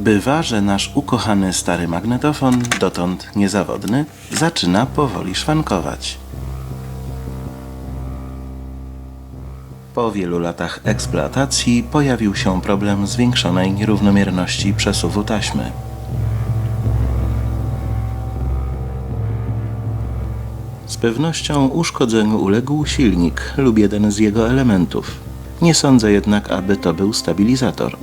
Bywa, że nasz ukochany stary magnetofon, dotąd niezawodny, zaczyna powoli szwankować. Po wielu latach eksploatacji pojawił się problem zwiększonej nierównomierności przesuwu taśmy. Z pewnością uszkodzeniu uległ silnik lub jeden z jego elementów. Nie sądzę jednak, aby to był stabilizator.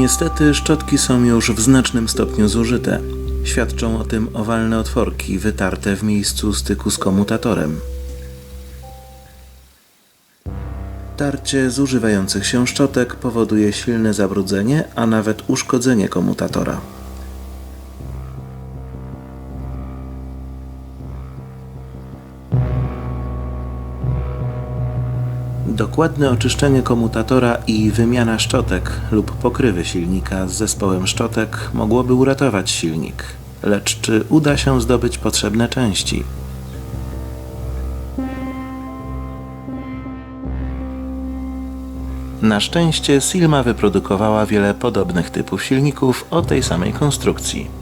Niestety szczotki są już w znacznym stopniu zużyte. Świadczą o tym owalne otworki wytarte w miejscu styku z komutatorem. Tarcie zużywających się szczotek powoduje silne zabrudzenie, a nawet uszkodzenie komutatora. Dokładne oczyszczenie komutatora i wymiana szczotek lub pokrywy silnika z zespołem szczotek mogłoby uratować silnik. Lecz czy uda się zdobyć potrzebne części? Na szczęście Silma wyprodukowała wiele podobnych typów silników o tej samej konstrukcji.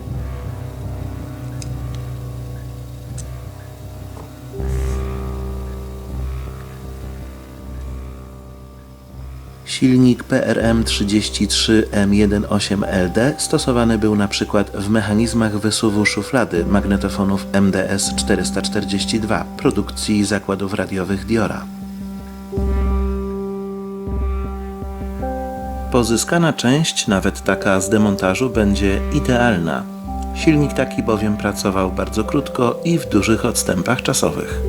Silnik PRM33M18LD stosowany był na przykład w mechanizmach wysuwu szuflady magnetofonów MDS-442 produkcji zakładów radiowych Diora. Pozyskana część, nawet taka z demontażu, będzie idealna. Silnik taki bowiem pracował bardzo krótko i w dużych odstępach czasowych.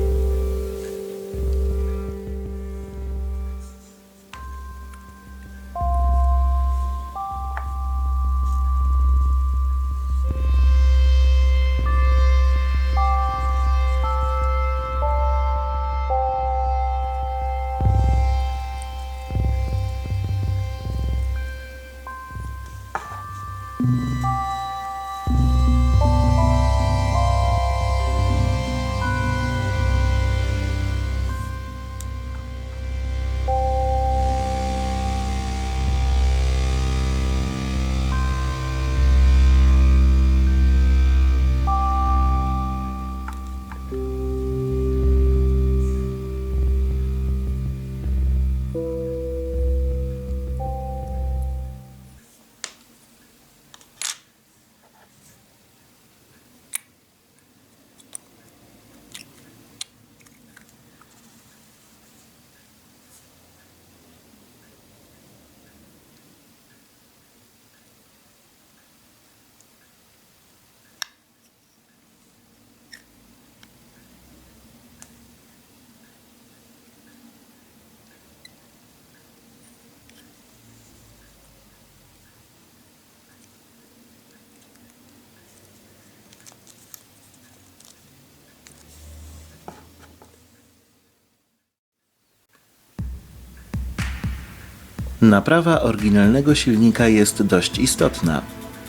Naprawa oryginalnego silnika jest dość istotna.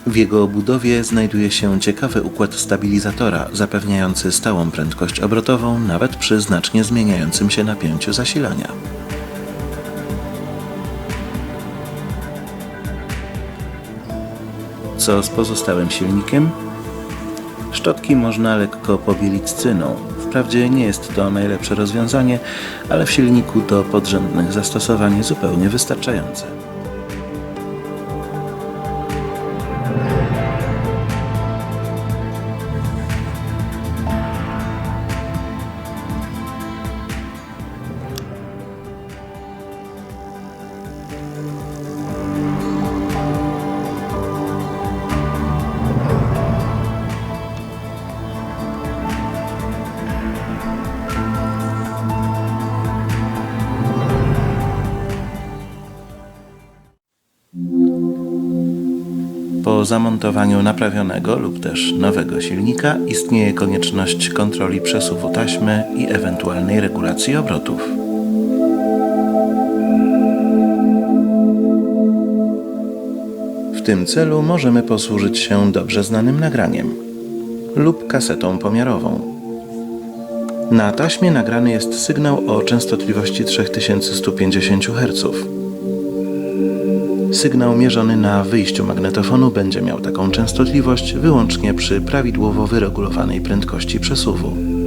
W jego obudowie znajduje się ciekawy układ stabilizatora, zapewniający stałą prędkość obrotową nawet przy znacznie zmieniającym się napięciu zasilania. Co z pozostałym silnikiem? Szczotki można lekko pobielić cyną. Wprawdzie nie jest to najlepsze rozwiązanie, ale w silniku do podrzędnych zastosowań zupełnie wystarczające. Po zamontowaniu naprawionego lub też nowego silnika istnieje konieczność kontroli przesuwu taśmy i ewentualnej regulacji obrotów. W tym celu możemy posłużyć się dobrze znanym nagraniem lub kasetą pomiarową. Na taśmie nagrany jest sygnał o częstotliwości 3150 Hz. Sygnał mierzony na wyjściu magnetofonu będzie miał taką częstotliwość wyłącznie przy prawidłowo wyregulowanej prędkości przesuwu.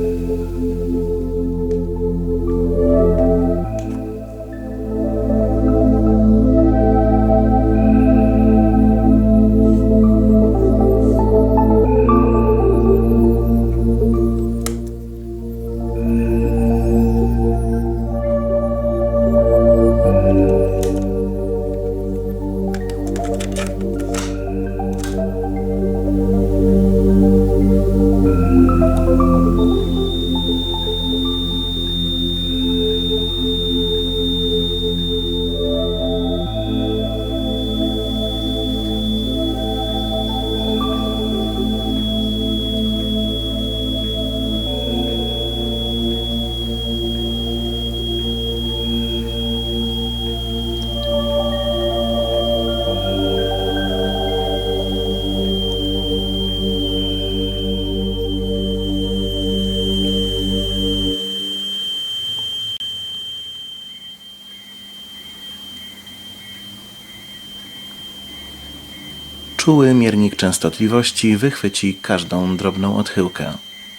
Czuły miernik częstotliwości wychwyci każdą drobną odchyłkę.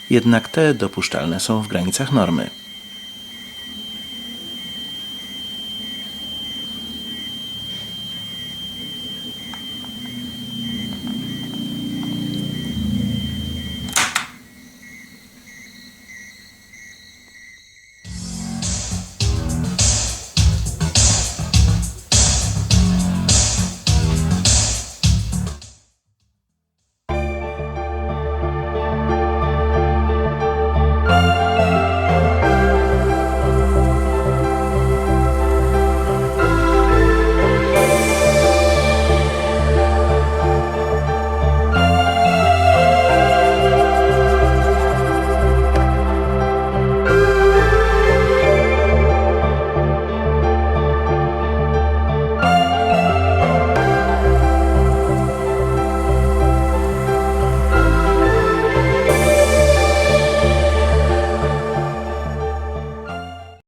Jednak te dopuszczalne są w granicach normy.